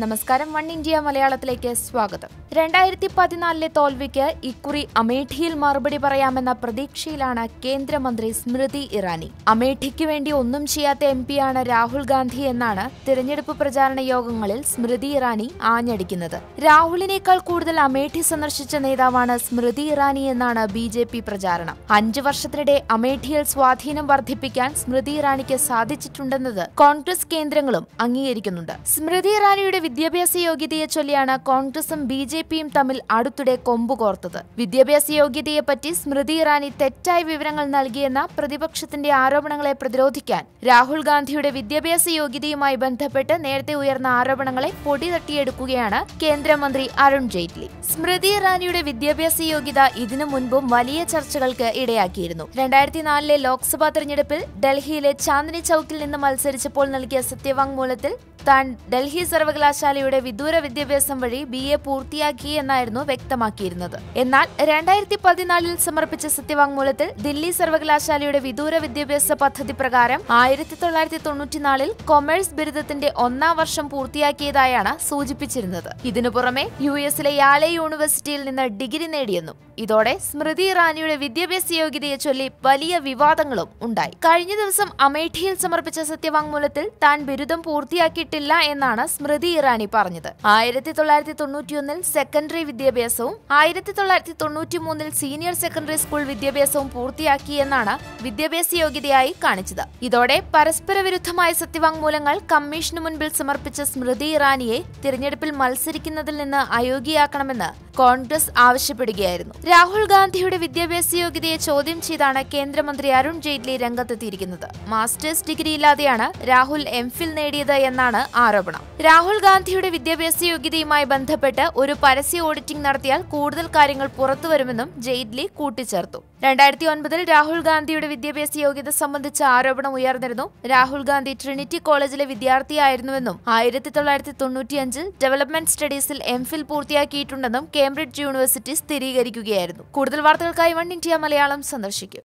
നമസ്കാരം one India മലയാളത്തിലേക്ക് സ്വാഗതം. രണ്ടായിരത്തി പതിനാലിലെ തോൽവിക്ക് ഇക്കുറി അമേഠിയിൽ മറുപടി പറയാമെന്ന പ്രതീക്ഷയിലാണ് കേന്ദ്രമന്ത്രി സ്മൃതി ഇറാനി. അമേഠിക്ക് വേണ്ടി ഒന്നും ചെയ്യാത്ത എം പിയാണ് രാഹുൽ ഗാന്ധി എന്നാണ് തിരഞ്ഞെടുപ്പ് പ്രചാരണ യോഗങ്ങളിൽ സ്മൃതി ഇറാനി ആഞ്ഞടിക്കുന്നത്. രാഹുലിനേക്കാൾ കൂടുതൽ അമേഠി സന്ദർശിച്ച നേതാവാണ് സ്മൃതി ഇറാനി എന്നാണ് ബി ജെ പി പ്രചാരണം. അഞ്ചു വർഷത്തിനിടെ അമേഠിയിൽ സ്വാധീനം വർദ്ധിപ്പിക്കാൻ സ്മൃതി ഇറാനിക്ക് സാധിച്ചിട്ടുണ്ടെന്നത് കോൺഗ്രസ് കേന്ദ്രങ്ങളും അംഗീകരിക്കുന്നുണ്ട്. സ്മൃതി ഇറാനിയുടെ വിദ്യാഭ്യാസ യോഗ്യതയെ ചൊല്ലിയാണ് കോൺഗ്രസും ബി ജെ പിയും തമ്മിൽ അടുത്തിടെ കൊമ്പുകോർത്തത് വിദ്യാഭ്യാസ യോഗ്യതയെപ്പറ്റി സ്മൃതി ഇറാനി തെറ്റായ വിവരങ്ങൾ നൽകിയെന്ന പ്രതിപക്ഷത്തിന്റെ ആരോപണങ്ങളെ പ്രതിരോധിക്കാൻ രാഹുൽ ഗാന്ധിയുടെ വിദ്യാഭ്യാസ യോഗ്യതയുമായി ബന്ധപ്പെട്ട് നേരത്തെ ഉയർന്ന ആരോപണങ്ങളെ പൊടി തട്ടിയെടുക്കുകയാണ് കേന്ദ്രമന്ത്രി അരുൺ ജെയ്റ്റ്ലി. സ്മൃതി ഇറാനിയുടെ വിദ്യാഭ്യാസ യോഗ്യത ഇതിനു മുൻപും വലിയ ചർച്ചകൾക്ക് ഇടയാക്കിയിരുന്നു. രണ്ടായിരത്തി നാലിലെ ലോക്സഭാ തെരഞ്ഞെടുപ്പിൽ ഡൽഹിയിലെ ചാന്ദിനി ചൌക്കിൽ നിന്ന് മത്സരിച്ചപ്പോൾ നൽകിയ സത്യവാങ്മൂലത്തിൽ താൻ ഡൽഹി സർവകലാശാലയുടെ വിദൂര വിദ്യാഭ്യാസം വഴി ബി എ പൂർത്തിയാക്കി എന്നായിരുന്നു വ്യക്തമാക്കിയിരുന്നത്. എന്നാൽ രണ്ടായിരത്തി പതിനാലിൽ സമർപ്പിച്ച സത്യവാങ്മൂലത്തിൽ ദില്ലി സർവകലാശാലയുടെ വിദൂര വിദ്യാഭ്യാസ പദ്ധതി പ്രകാരം ആയിരത്തി തൊള്ളായിരത്തി തൊണ്ണൂറ്റിനാലിൽ കൊമേഴ്സ് ബിരുദത്തിന്റെ ഒന്നാം വർഷം പൂർത്തിയാക്കിയതായാണ് സൂചിപ്പിച്ചിരുന്നത്. ഇതിനു പുറമെ യു എസിലെ യാലെ യൂണിവേഴ്സിറ്റിയിൽ നിന്ന് ഡിഗ്രി നേടിയെന്നും ഇതോടെ സ്മൃതി ഇറാനിയുടെ വിദ്യാഭ്യാസ യോഗ്യതയെ ചൊല്ലി വലിയ വിവാദങ്ങളും ഉണ്ടായി. കഴിഞ്ഞ ദിവസം അമേഠിയിൽ സമർപ്പിച്ച സത്യവാങ്മൂലത്തിൽ താൻ ബിരുദം പൂർത്തിയാക്കിയിട്ടില്ല എന്നാണ് സ്മൃതി ഇറാനി പറഞ്ഞത്. ആയിരത്തി തൊള്ളായിരത്തി തൊണ്ണൂറ്റിയൊന്നിൽ സെക്കൻഡറി വിദ്യാഭ്യാസവും ആയിരത്തി തൊള്ളായിരത്തി തൊണ്ണൂറ്റി മൂന്നിൽ സീനിയർ സെക്കൻഡറി സ്കൂൾ വിദ്യാഭ്യാസവും പൂർത്തിയാക്കി എന്നാണ് വിദ്യാഭ്യാസ യോഗ്യതയായി കാണിച്ചത്. ഇതോടെ പരസ്പര വിരുദ്ധമായ സത്യവാങ്മൂലങ്ങൾ കമ്മീഷന് മുൻപിൽ സമർപ്പിച്ച സ്മൃതി ഇറാനിയെ തിരഞ്ഞെടുപ്പിൽ മത്സരിക്കുന്നതിൽ നിന്ന് അയോഗ്യയാക്കണമെന്ന് കോൺഗ്രസ് ആവശ്യപ്പെടുകയായിരുന്നു. രാഹുൽ ഗാന്ധിയുടെ വിദ്യാഭ്യാസ യോഗ്യതയെ ചോദ്യം ചെയ്താണ് കേന്ദ്രമന്ത്രി അരുൺ ജെയ്റ്റ്ലി രംഗത്തെത്തിയിരിക്കുന്നത്. മാസ്റ്റേഴ്സ് ഡിഗ്രി ഇല്ലാതെയാണ് രാഹുൽ എംഫിൽ നേടിയത് എന്നാണ് ആരോപണം. രാഹുൽ ഗാന്ധിയുടെ വിദ്യാഭ്യാസ യോഗ്യതയുമായി ബന്ധപ്പെട്ട് ഒരു പരസ്യ ഓഡിറ്റിംഗ് നടത്തിയാൽ കൂടുതൽ കാര്യങ്ങൾ പുറത്തുവരുമെന്നും ജെയ്റ്റ്ലി കൂട്ടിച്ചേർത്തു. രണ്ടായിരത്തി ഒൻപതിൽ രാഹുൽ ഗാന്ധിയുടെ വിദ്യാഭ്യാസ യോഗ്യത സംബന്ധിച്ച ആരോപണം ഉയർന്നിരുന്നു. രാഹുൽ ഗാന്ധി ട്രിനിറ്റി കോളേജിലെ വിദ്യാർത്ഥിയായിരുന്നുവെന്നും ആയിരത്തി തൊള്ളായിരത്തി തൊണ്ണൂറ്റിയഞ്ചിൽ ഡെവലപ്മെന്റ് സ്റ്റഡീസിൽ എം ഫിൽ പൂർത്തിയാക്കിയിട്ടുണ്ടെന്നും കേംബ്രിഡ്ജ് യൂണിവേഴ്സിറ്റി സ്ഥിരീകരിക്കുകയായിരുന്നു. കൂടുതൽ വാർത്തകൾക്കായി വൺ ഇന്ത്യ മലയാളം സന്ദർശിക്കും.